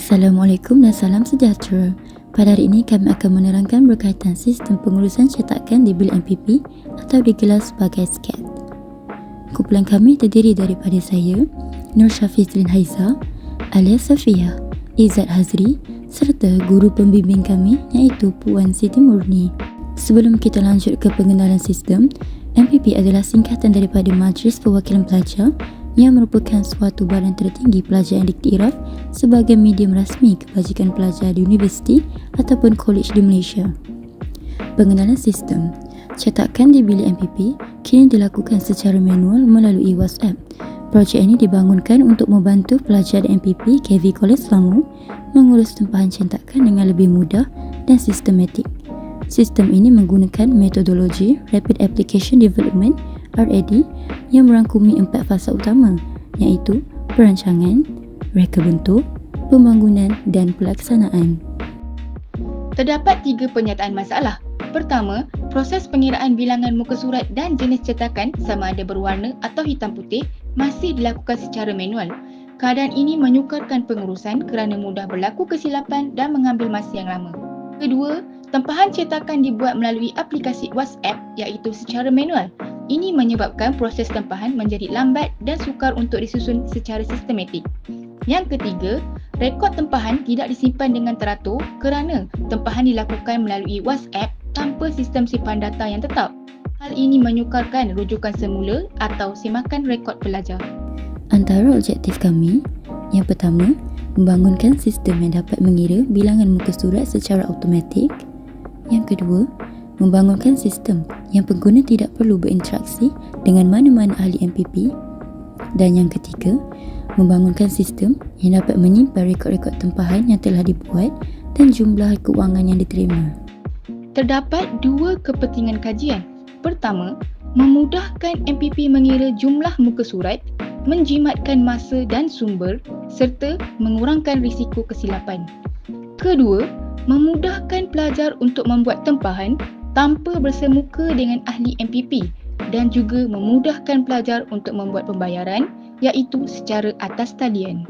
Assalamualaikum dan salam sejahtera. Pada hari ini kami akan menerangkan berkaitan sistem pengurusan cetakan di bilik MPP atau digelar sebagai SCAD. Kumpulan kami terdiri daripada saya, Nur Syafizlin Haiza, alias Safia, Izzat Hazri serta guru pembimbing kami iaitu Puan Siti Murni. Sebelum kita lanjut ke pengenalan sistem, MPP adalah singkatan daripada Majlis Perwakilan Pelajar yang merupakan suatu badan tertinggi pelajar yang diktiraf sebagai medium rasmi kebajikan pelajar di universiti ataupun kolej di Malaysia. Pengenalan sistem Cetakan di bilik MPP kini dilakukan secara manual melalui WhatsApp. Projek ini dibangunkan untuk membantu pelajar MPP KV College Selangor mengurus tempahan cetakan dengan lebih mudah dan sistematik. Sistem ini menggunakan metodologi Rapid Application Development RAD yang merangkumi empat fasa utama iaitu perancangan, reka bentuk, pembangunan dan pelaksanaan. Terdapat tiga penyataan masalah. Pertama, proses pengiraan bilangan muka surat dan jenis cetakan sama ada berwarna atau hitam putih masih dilakukan secara manual. Keadaan ini menyukarkan pengurusan kerana mudah berlaku kesilapan dan mengambil masa yang lama. Kedua, tempahan cetakan dibuat melalui aplikasi WhatsApp iaitu secara manual. Ini menyebabkan proses tempahan menjadi lambat dan sukar untuk disusun secara sistematik. Yang ketiga, rekod tempahan tidak disimpan dengan teratur kerana tempahan dilakukan melalui WhatsApp tanpa sistem simpan data yang tetap. Hal ini menyukarkan rujukan semula atau semakan rekod pelajar. Antara objektif kami, yang pertama, membangunkan sistem yang dapat mengira bilangan muka surat secara automatik. Yang kedua, membangunkan sistem yang pengguna tidak perlu berinteraksi dengan mana-mana ahli MPP dan yang ketiga, membangunkan sistem yang dapat menyimpan rekod-rekod tempahan yang telah dibuat dan jumlah kewangan yang diterima. Terdapat dua kepentingan kajian. Pertama, memudahkan MPP mengira jumlah muka surat, menjimatkan masa dan sumber serta mengurangkan risiko kesilapan. Kedua, memudahkan pelajar untuk membuat tempahan tanpa bersemuka dengan ahli MPP dan juga memudahkan pelajar untuk membuat pembayaran iaitu secara atas talian.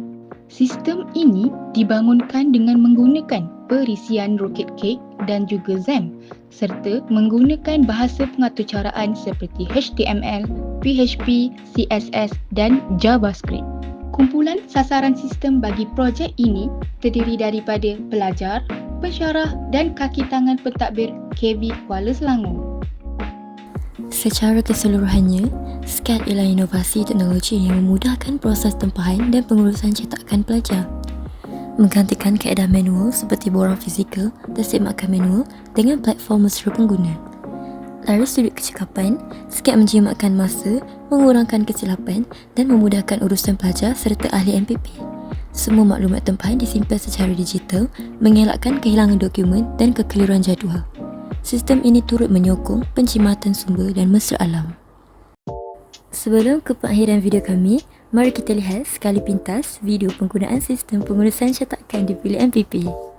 Sistem ini dibangunkan dengan menggunakan perisian rocket cake dan juga ZAM serta menggunakan bahasa pengaturcaraan seperti HTML, PHP, CSS dan JavaScript. Kumpulan sasaran sistem bagi projek ini terdiri daripada pelajar, pensyarah dan kaki tangan pentadbir KB Kuala Selangor. Secara keseluruhannya, SCAD ialah inovasi teknologi yang memudahkan proses tempahan dan pengurusan cetakan pelajar. Menggantikan kaedah manual seperti borang fizikal dan semakkan manual dengan platform mesra pengguna. Dari sudut kecekapan, SCAD menjimatkan masa, mengurangkan kesilapan dan memudahkan urusan pelajar serta ahli MPP. Semua maklumat tempahan disimpan secara digital, mengelakkan kehilangan dokumen dan kekeliruan jadual. Sistem ini turut menyokong pencimatan sumber dan mesra alam. Sebelum ke pengakhiran video kami, mari kita lihat sekali pintas video penggunaan sistem pengurusan cetakan di bilik MPP.